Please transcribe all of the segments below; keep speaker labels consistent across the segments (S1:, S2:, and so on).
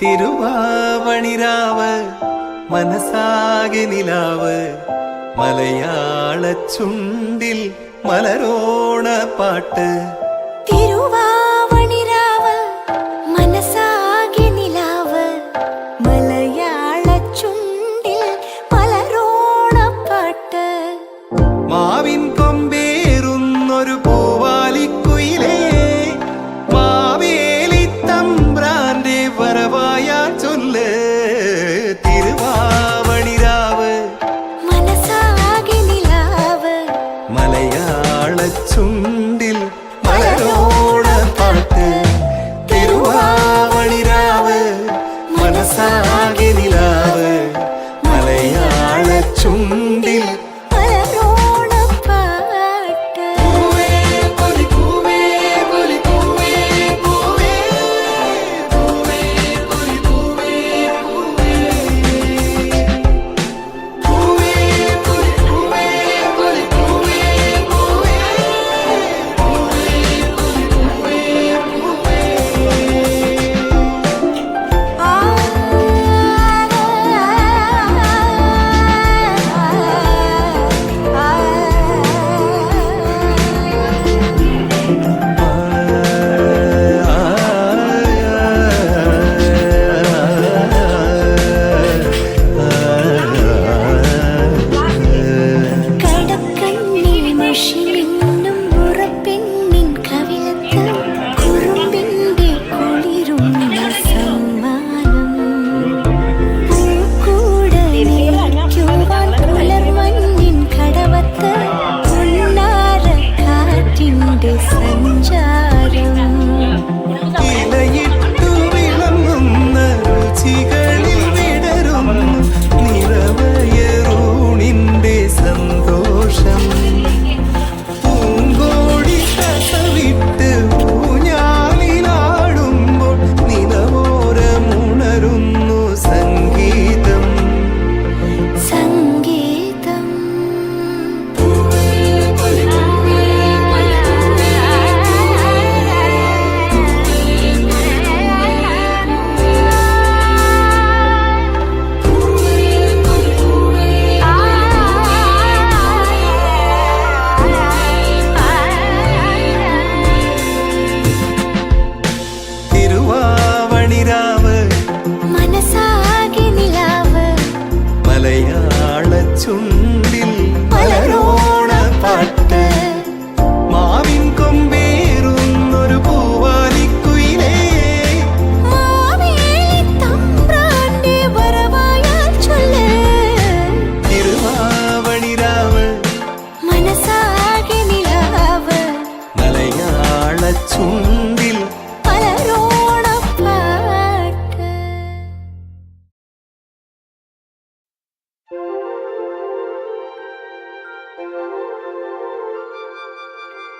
S1: திருவாவணிராவ மனசாகி நிலாவ மலையாள சுண்டில் மலரோண பாட்டு.
S2: திருவா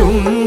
S1: un